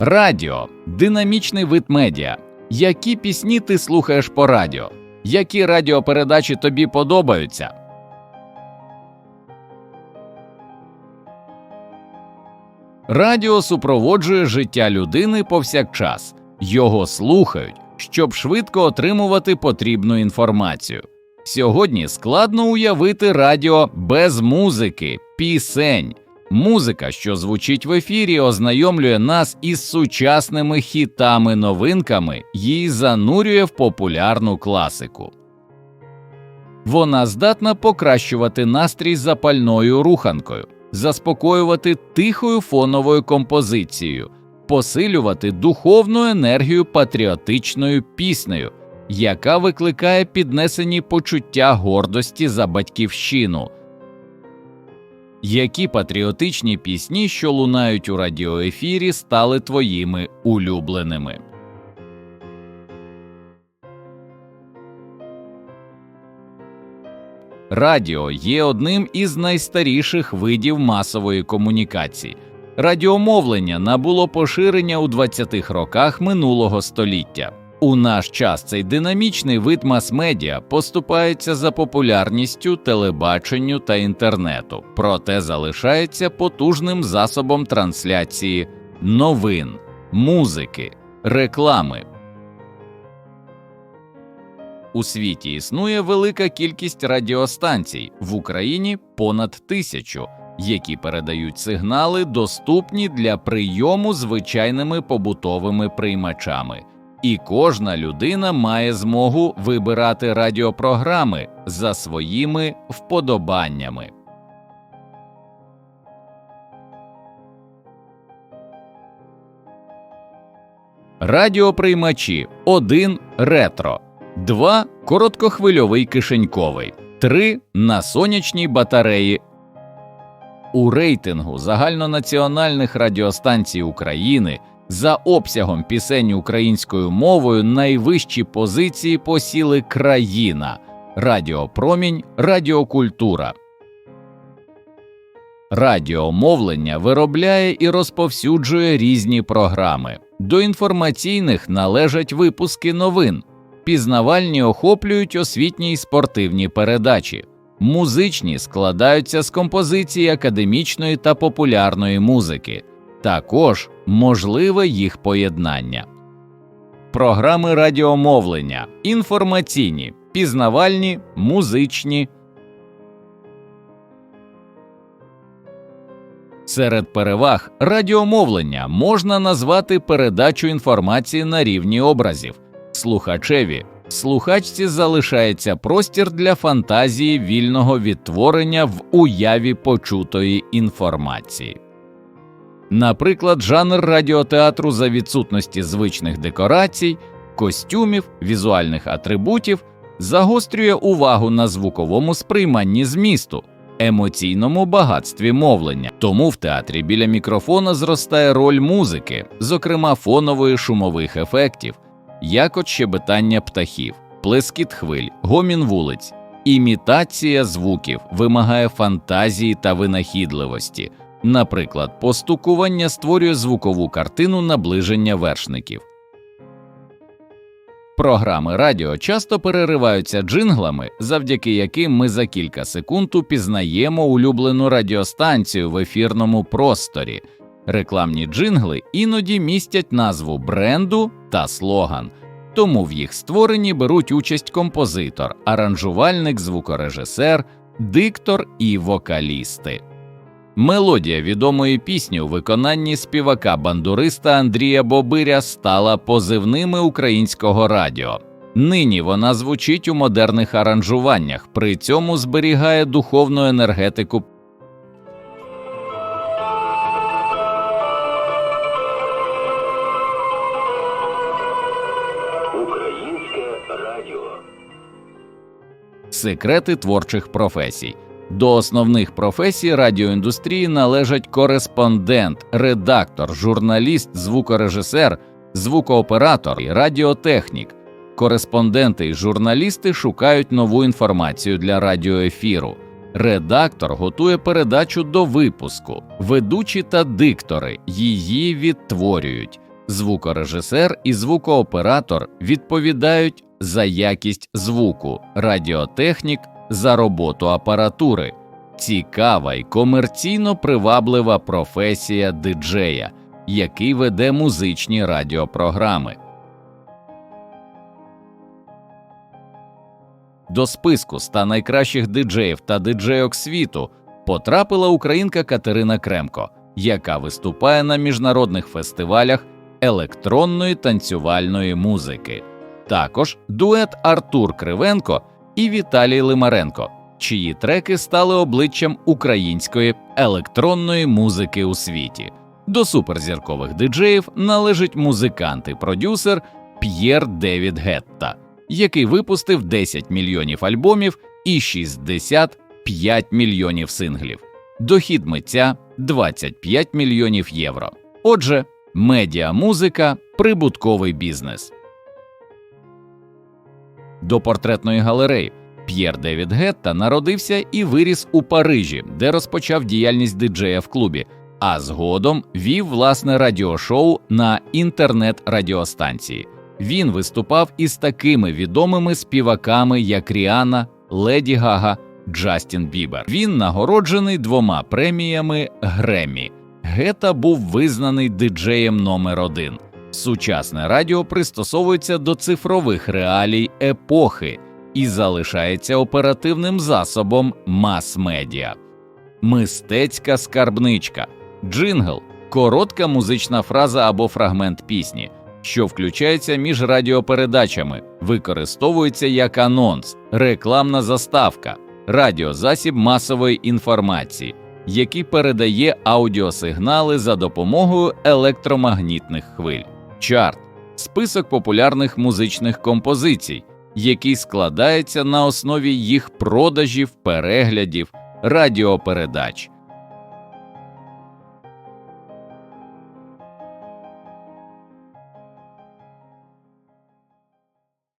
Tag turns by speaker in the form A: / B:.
A: Радіо динамічний вид медіа. Які пісні ти слухаєш по радіо? Які радіопередачі тобі подобаються? Радіо супроводжує життя людини повсякчас. Його слухають, щоб швидко отримувати потрібну інформацію. Сьогодні складно уявити радіо без музики, пісень. Музика, що звучить в ефірі, ознайомлює нас із сучасними хітами новинками і занурює в популярну класику. Вона здатна покращувати настрій запальною руханкою, заспокоювати тихою фоновою композицією, посилювати духовну енергію патріотичною піснею, яка викликає піднесені почуття гордості за батьківщину. Які патріотичні пісні, що лунають у радіоефірі, стали твоїми улюбленими? Радіо є одним із найстаріших видів масової комунікації. Радіомовлення набуло поширення у 20-х роках минулого століття. У наш час цей динамічний вид мас-медіа поступається за популярністю телебаченню та інтернету, проте залишається потужним засобом трансляції новин, музики, реклами. У світі існує велика кількість радіостанцій в Україні понад тисячу, які передають сигнали, доступні для прийому звичайними побутовими приймачами і кожна людина має змогу вибирати радіопрограми за своїми вподобаннями. Радіоприймачі 1 ретро, 2 короткохвильовий кишеньковий, 3 на сонячній батареї. У рейтингу загальнонаціональних радіостанцій України за обсягом пісень українською мовою найвищі позиції посіли країна, радіопромінь, радіокультура. Радіомовлення виробляє і розповсюджує різні програми. До інформаційних належать випуски новин, пізнавальні охоплюють освітні й спортивні передачі, музичні складаються з композицій академічної та популярної музики. Також можливе їх поєднання. Програми радіомовлення, інформаційні, пізнавальні, музичні. Серед переваг радіомовлення можна назвати передачу інформації на рівні образів. Слухачеві слухачці залишається простір для фантазії вільного відтворення в уяві почутої інформації. Наприклад, жанр радіотеатру за відсутності звичних декорацій, костюмів, візуальних атрибутів загострює увагу на звуковому сприйманні змісту, емоційному багатстві мовлення. Тому в театрі біля мікрофона зростає роль музики, зокрема фонової шумових ефектів, як от щебетання птахів, плескіт хвиль, гомін вулиць, імітація звуків вимагає фантазії та винахідливості. Наприклад, постукування створює звукову картину наближення вершників. Програми радіо часто перериваються джинглами, завдяки яким ми за кілька секунд упізнаємо улюблену радіостанцію в ефірному просторі. Рекламні джингли іноді містять назву бренду та слоган, тому в їх створенні беруть участь композитор, аранжувальник, звукорежисер, диктор і вокалісти. Мелодія відомої пісні у виконанні співака бандуриста Андрія Бобиря стала позивними українського радіо. Нині вона звучить у модерних аранжуваннях, при цьому зберігає духовну енергетику.
B: Українське радіо.
A: Секрети творчих професій. До основних професій радіоіндустрії належать кореспондент, редактор, журналіст, звукорежисер, звукооператор і радіотехнік. Кореспонденти і журналісти шукають нову інформацію для радіоефіру. Редактор готує передачу до випуску, ведучі та диктори її відтворюють. Звукорежисер і звукооператор відповідають за якість звуку, радіотехнік за роботу апаратури. Цікава й комерційно приваблива професія диджея, який веде музичні радіопрограми. До списку ста найкращих диджеїв та диджейок світу потрапила українка Катерина Кремко, яка виступає на міжнародних фестивалях електронної танцювальної музики. Також дует Артур Кривенко і Віталій Лимаренко, чиї треки стали обличчям української електронної музики у світі. До суперзіркових диджеїв належить музикант і продюсер П'єр Девід Гетта, який випустив 10 мільйонів альбомів і 65 мільйонів синглів. Дохід митця 25 мільйонів євро. Отже, медіамузика прибутковий бізнес. До портретної галереї П'єр Девід Гетта народився і виріс у Парижі, де розпочав діяльність диджея в клубі, а згодом вів власне радіошоу на інтернет-радіостанції. Він виступав із такими відомими співаками, як Ріана, Леді Гага, Джастін Бібер. Він нагороджений двома преміями Греммі. Гета був визнаний диджеєм номер один. Сучасне радіо пристосовується до цифрових реалій епохи і залишається оперативним засобом мас-медіа. Мистецька скарбничка, джингл, коротка музична фраза або фрагмент пісні, що включається між радіопередачами, використовується як анонс, рекламна заставка, радіозасіб масової інформації, який передає аудіосигнали за допомогою електромагнітних хвиль, чарт, список популярних музичних композицій, який складається на основі їх продажів, переглядів, радіопередач.